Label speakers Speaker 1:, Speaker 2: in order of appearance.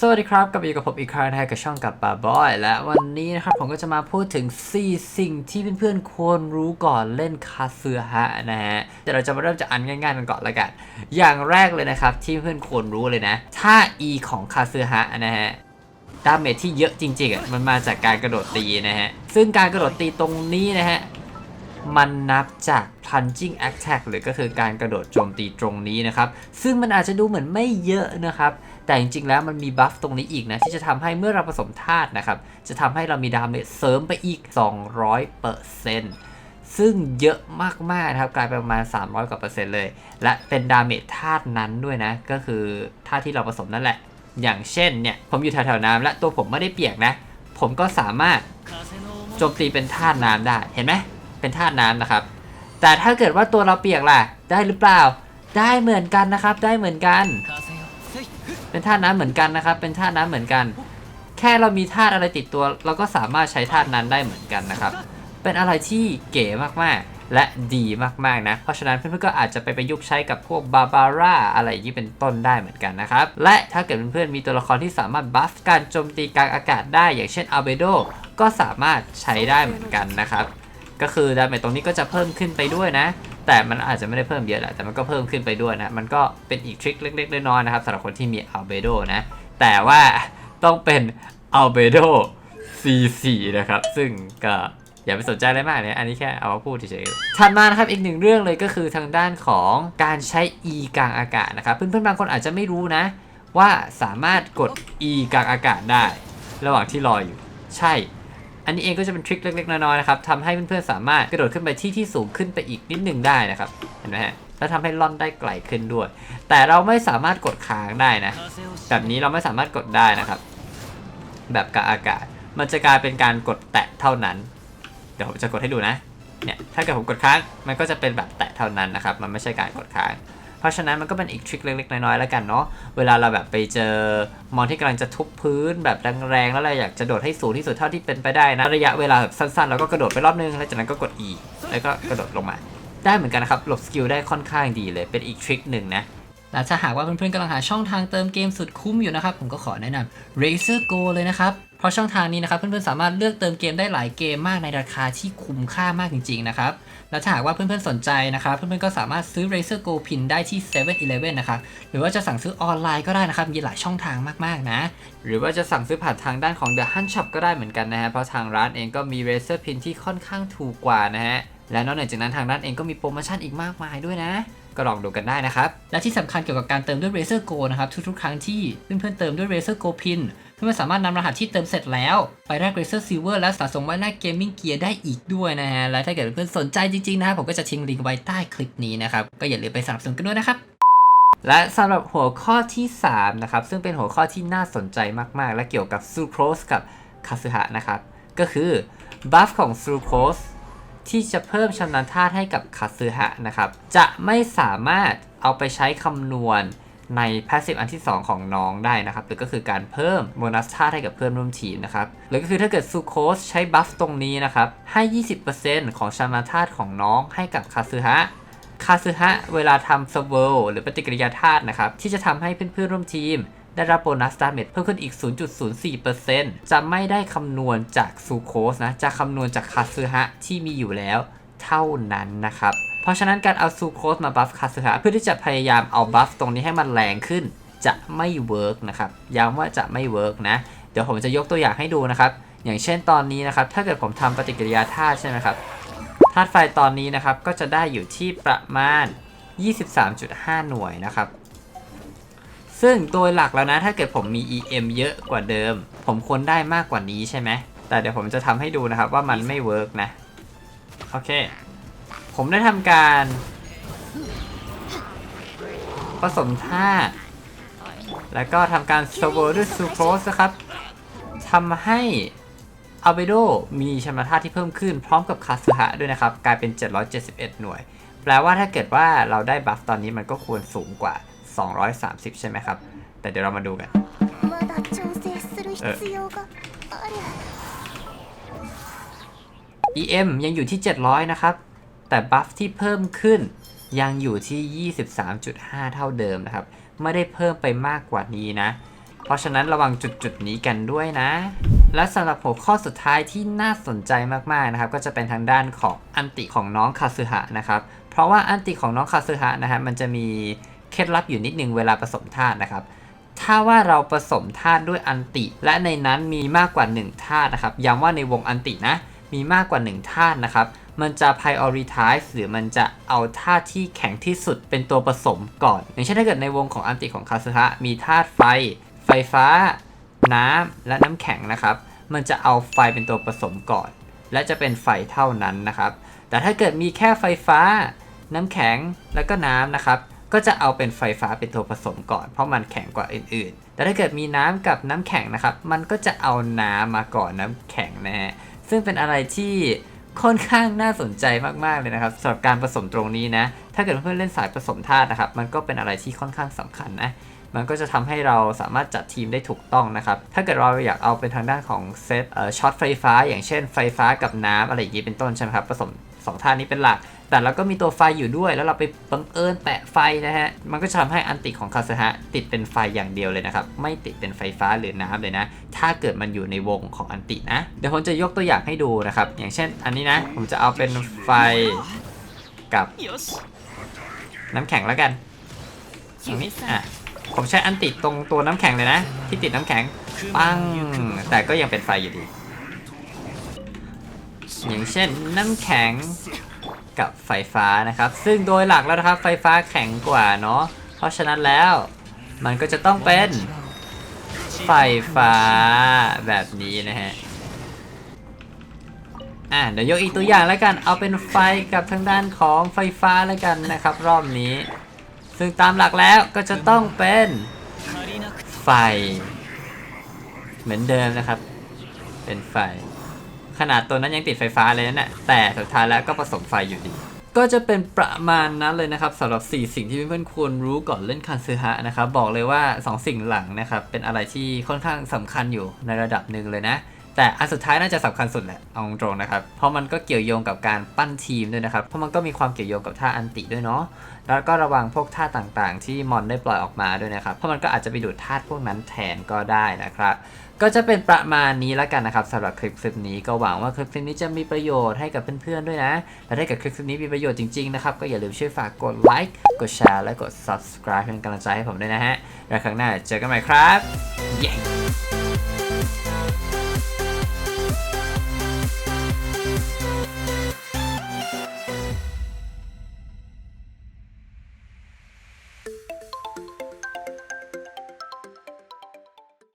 Speaker 1: สวัสดีครับกลับมาอยู่กับผมอีกครั้งนะฮะกับช่องกับป่าบอย และวันนี้นะครับผมก็จะมาพูดถึง 4 สิ่งที่เพื่อนๆควรรู้ก่อนเล่นคาเสือฮะนะฮะเดี๋ยวเราจะมาเริ่มจากอันง่ายๆกันก่อนละกัน อย่างแรกเลยนะครับที่เพื่อนควรรู้เลยนะถ้า E ของคาเสือฮะนะฮะดาเมจที่เยอะจริงๆอะมันมาจากการกระโดดตีนะฮะซึ่งการกระโดดตีตรงนี้นะฮะ มันนับจาก plunging attack หรือก็คือการกระโดดโจมตีตรงนี้นะครับ ซึ่งมันอาจจะดูเหมือนไม่เยอะนะครับ แต่จริงๆแล้วมันมีบัฟตรงนี้อีกนะ ที่จะทำให้เมื่อเราผสมธาตุนะครับ จะทำให้เรามีดาเมจเสริมไปอีก 200%ซึ่งเยอะมากๆนะครับกลายเป็นประมาณ 300 กว่าเปอร์เซ็นต์เลย และเป็นดาเมจธาตุนั้นด้วยนะ ก็คือธาตุที่เราผสมนั่นแหละ อย่างเช่นเนี่ย ผมอยู่แถวๆน้ำและตัวผมไม่ได้เปียกนะ ผมก็สามารถโจมตีเป็นธาตุน้ำได้เห็นไหม เป็นธาตุน้ำนะครับ แต่ถ้าเกิดว่าตัวเราเปียกล่ะ ได้หรือเปล่า ได้เหมือนกันนะครับ ได้เหมือนกัน เป็นธาตุน้ำเหมือนกันนะครับ เป็นธาตุน้ำเหมือนกัน แค่เรามีธาตุอะไรติดตัว เราก็สามารถใช้ธาตุนั้นได้เหมือนกันนะครับ เป็นอะไรที่เก๋มากๆ และดีมากๆนะ เพราะฉะนั้นเพื่อนๆก็อาจจะไปประยุกต์ใช้กับพวกบาบาร่าอะไรอย่างนี้เป็นต้นได้เหมือนกันนะครับ และถ้าเกิดเพื่อนๆมีตัวละครที่สามารถบัฟการโจมตีกลางอากาศได้ อย่างเช่นอัลเบโดก็สามารถใช้ได้เหมือนกันนะครับ ก็คือดาเมจตรงนี้ก็จะเพิ่มขึ้นไปด้วยนะ แต่มันอาจจะไม่ได้เพิ่มเยอะแหละแต่มันก็เพิ่มขึ้นไปด้วยนะ มันก็เป็นอีกทริคเล็กๆน้อยๆนะครับสำหรับคนที่มีอัลเบโดนะ แต่ว่าต้องเป็นอัลเบโด C4 นะครับ ซึ่งก็อย่าไปสนใจอะไรมากเนี่ยอันนี้แค่เอามาพูดเฉยๆถัดมานะครับอีกหนึ่งเรื่องเลยก็คือทางด้านของการใช้ E กลางอากาศนะครับ เพื่อนๆบางคนอาจจะไม่รู้นะ ว่าสามารถกด E กลางอากาศได้ ระหว่างที่รออยู่ ใช่ อันนี้เองก็จะเป็นทริคเล็กๆน้อยๆนะครับทำให้เพื่อนๆสามารถกระโดดขึ้นไปที่ที่สูงขึ้นไปอีกนิดหนึ่งได้นะครับเห็นไหมฮะแล้วทำให้ล่อนได้ไกลขึ้นด้วย แต่เราไม่สามารถกดค้างได้นะ แบบนี้เราไม่สามารถกดได้นะครับ แบบกับอากาศ มันจะกลายเป็นการกดแตะเท่านั้น เดี๋ยวผมจะกดให้ดูนะ เนี่ย ถ้าเกิดผมกดค้าง มันก็จะเป็นแบบแตะเท่านั้นนะครับ มันไม่ใช่การกดค้าง ราะฉะนั้นมันก็เป็นอีกทริคเล็กๆน้อยๆแล้วกันเนาะเวลาเราแบบไปเจอมอนที่กำลังจะทุบพื้นแบบแรงๆแล้วเราอยากจะโดดให้สูงที่สุดเท่าที่เป็นไปได้นะระยะเวลาแบบสั้นๆ แล้วก็กระโดดไปรอบนึงแล้วจากนั้นก็กด E แล้วก็กระโดดลงมา ได้เหมือนกันนะครับหลบสกิลได้ค่อนข้างดีเลยเป็นอีกทริคหนึ่งนะ และถ้าหากว่าเพื่อนๆกำลังหาช่องทางเติมเกมสุดคุ้มอยู่นะครับ ผมก็ขอแนะนำ Razer Go เลยนะครับ เพราะช่องทางนี้นะครับเพื่อนๆสามารถเลือกเติมเกมได้หลายเกมมากในราคาที่คุ้มค่ามากจริงๆนะครับและถ้าหากว่าเพื่อนๆสนใจนะครับเพื่อนๆก็สามารถซื้อ Razer Go Pin ได้ที่7 e เ e ่ e นะครับหรือว่าจะสั่งซื้อออนไลน์ก็ได้นะครับมีหลายช่องทางมากๆนะ หรือว่าจะสั่งซื้อผ่านทางด้านของ The Hunt Shop ก็ได้เหมือนกันนะฮะเพราะทางร้านเองก็มี Razer Pin ที่ค่อนข้างถูกกว่านะฮะและนอกจากนั้นทางร้านเองก็มีโปรโมชั่นอีกมากมายด้วยนะ ก็ลองดูกันได้นะครับ และที่สำคัญเกี่ยวกับการเติมด้วย Razer Go นะครับทุกๆ ครั้งที่เพื่อนๆเติมด้วย Razer Go Pin เพื่อนๆสามารถนำรหัสที่เติมเสร็จแล้ว ไปแลก Razer Silver และสะสมไว้แลก Gaming Gear ได้อีกด้วยนะฮะและถ้าเกิดเพื่อนๆสนใจจริงๆนะครับผมก็จะทิ้งลิงก์ไว้ใต้คลิปนี้นะครับก็อย่าลืมไปสนับสนุนกันด้วยนะครับและสำหรับหัวข้อที่3นะครับซึ่งเป็นหัวข้อที่น่าสนใจมากๆ และเกี่ยวกับซูโครสกับคาซึฮะนะครับก็คือบัฟของซูโครส ที่จะเพิ่มชำนาญธาตุให้กับคาซึฮะนะครับ จะไม่สามารถเอาไปใช้คำนวณใน passive อันที่ 2 ของน้องได้นะครับ หรือก็คือการเพิ่มโบนัสธาตุให้กับเพื่อนร่วมทีมนะครับ หรือก็คือถ้าเกิดซูโคสใช้บัฟตรงนี้นะครับ ให้ 20%ของชำนาญธาตุของน้องให้กับคาซึฮะคาซึฮะเวลาทำสเวลหรือปฏิกิริยาธาตุนะครับ ที่จะทำให้เพื่อนๆร่วมทีม ได้รับโบนัสดาเมจเพิ่มขึ้นอีก 0.04%จะไม่ได้คำนวณจากซูโคสนะ จะคำนวณจากคาซึฮะที่มีอยู่แล้วเท่านั้นนะครับ เพราะฉะนั้นการเอาซูโคสมาบัฟคาซึฮะเพื่อที่จะพยายามเอาบัฟตรงนี้ให้มันแรงขึ้น จะไม่เวิร์กนะครับ ย้ำว่าจะไม่เวิร์กนะ เดี๋ยวผมจะยกตัวอย่างให้ดูนะครับ อย่างเช่นตอนนี้นะครับ ถ้าเกิดผมทำปฏิกิริยาธาตุใช่ไหมครับ ธาตุไฟตอนนี้นะครับ ก็จะได้อยู่ที่ประมาณ 23.5 หน่วยนะครับ ซึ่งโดยหลักแล้วนะถ้าเกิดผมมี EM เยอะกว่าเดิม ผมควรได้มากกว่านี้ใช่ไหม แต่เดี๋ยวผมจะทำให้ดูนะครับว่ามันไม่เวิร์กนะ โอเค ผมได้ทำการผสมธาตุแล้วก็ทำการสโวด้วยซูโครสนะครับทำให้อัลเบโดมีชำนาญธาตุที่เพิ่มขึ้นพร้อมกับคาสึฮะด้วยนะครับ กลายเป็น 771 หน่วย แปลว่าถ้าเกิดว่าเราได้บัฟตอนนี้มันก็ควรสูงกว่า 230 ใช่ไหมครับ แต่เดี๋ยวเรามาดูกัน
Speaker 2: まだ調整する必要がある
Speaker 1: EM ยังอยู่ที่ 700 นะครับ แต่บัฟที่เพิ่มขึ้นยังอยู่ที่ 23.5 เท่าเดิมนะครับ ไม่ได้เพิ่มไปมากกว่านี้นะ เพราะฉะนั้นระวังจุดจุดๆนี้กันด้วยนะ และสำหรับหัวข้อสุดท้ายที่น่าสนใจมากๆนะครับ ก็จะเป็นทางด้านของอันติของน้องคาซึฮะนะครับ เพราะว่าอันติของน้องคาซึฮะนะฮะมันจะมี เคล็ดลับอยู่นิดนึงเวลาผสมธาตุนะครับ ถ้าว่าเราผสมธาตุด้วยอันติ และในนั้นมีมากกว่า 1ธาตุนะครับ ย้ำว่าในวงอันตินะ มีมากกว่า 1ธาตุนะครับ มันจะ prioritize หรือมันจะเอาธาตุที่แข็งที่สุดเป็นตัวผสมก่อน อย่างเช่นถ้าเกิดในวงของอันติของคาซึฮะมีธาตุไฟ ไฟฟ้า น้ำและน้ำแข็งนะครับ มันจะเอาไฟเป็นตัวผสมก่อน และจะเป็นไฟเท่านั้นนะครับ แต่ถ้าเกิดมีแค่ไฟฟ้า น้ำแข็งแล้วก็น้ำนะครับ ก็จะเอาเป็นไฟฟ้าเป็นตัวผสมก่อน เพราะมันแข็งกว่าอื่นๆ แต่ถ้าเกิดมีน้ำกับน้ำแข็งนะครับ มันก็จะเอาน้ำมาก่อนน้ำแข็งนะฮะ ซึ่งเป็นอะไรที่ค่อนข้างน่าสนใจมากๆเลยนะครับสำหรับการผสมตรงนี้นะ ถ้าเกิดเพื่อนเล่นสายผสมธาตุนะครับ มันก็เป็นอะไรที่ค่อนข้างสำคัญนะมันก็จะทำให้เราสามารถจัดทีมได้ถูกต้องนะครับ ถ้าเกิดเราอยากเอาเป็นทางด้านของเซตช็อตไฟฟ้า อย่างเช่นไฟฟ้ากับน้ำอะไรอย่างนี้เป็นต้นใช่ไหมครับ ผสมสองท่านี้เป็นหลัก แต่เราก็มีตัวไฟอยู่ด้วย แล้วเราไปบังเอิญแปะไฟนะฮะ มันก็จะทำให้อันติของคาสฮะติดเป็นไฟอย่างเดียวเลยนะครับ ไม่ติดเป็นไฟฟ้าหรือน้ำเลยนะ ถ้าเกิดมันอยู่ในวงของอันตินะ เดี๋ยวผมจะยกตัวอย่างให้ดูนะครับ อย่างเช่น อันนี้นะ ผมจะเอาเป็นไฟกับน้ำแข็งแล้วกันตรงนี้อะผมใช้อันติดตรงตัวน้ำแข็งเลยนะ ที่ติดน้ำแข็งปังแต่ก็ยังเป็นไฟอยู่ดี อย่างเช่นน้ำแข็ง กับไฟฟ้านะครับ ซึ่งโดยหลักแล้วนะครับไฟฟ้าแข็งกว่าเนาะเพราะฉะนั้นแล้วมันก็จะต้องเป็นไฟฟ้าแบบนี้นะฮะอะเดี๋ยวยกอีกตัวอย่างแล้วกันเอาเป็นไฟกับทางด้านของไฟฟ้าแล้วกันนะครับ รอบนี้ ซึ่งตามหลักแล้วก็จะต้องเป็นไฟ เหมือนเดิมนะครับ เป็นไฟ ขนาดตัวนั้นยังติดไฟฟ้าเลยนั่นแหละแต่สุดท้ายแล้วก็ผสมไฟอยู่ดี ก็จะเป็นประมาณนั้นเลยนะครับสำหรับ 4 สิ่งที่เพื่อนๆควรรู้ก่อนเล่นคันซือฮะนะครับบอกเลยว่า 2 สิ่งหลังนะครับเป็นอะไรที่ค่อนข้างสำคัญอยู่ในระดับหนึ่งเลยนะ แต่อันสุดท้ายน่าจะสำคัญสุดแหละเอาตรงๆนะครับ เพราะมันก็เกี่ยวโยงกับการปั้นทีมด้วยนะครับ เพราะมันก็มีความเกี่ยวโยงกับท่าอันติด้วยเนาะ แล้วก็ระวังพวกท่าต่างๆ ที่มอนได้ปล่อยออกมาด้วยนะครับ เพราะมันก็อาจจะไปดูดธาตุพวกนั้นแทนก็ได้นะครับ ก็จะเป็นประมาณนี้แล้วกันนะครับสำหรับคลิปคลิปนี้ก็หวังว่าคลิปคลิปนี้จะมีประโยชน์ให้กับเพื่อนๆด้วยนะ และถ้าเกิดคลิปคลิปนี้มีประโยชน์จริงๆนะครับก็อย่าลืมช่วยฝากกดไลค์ กดแชร์ และกด subscribe เป็นกำลังใจให้ผมด้วยนะฮะ แล้วครั้งหน้าเจอกันใหม่ครับ เย้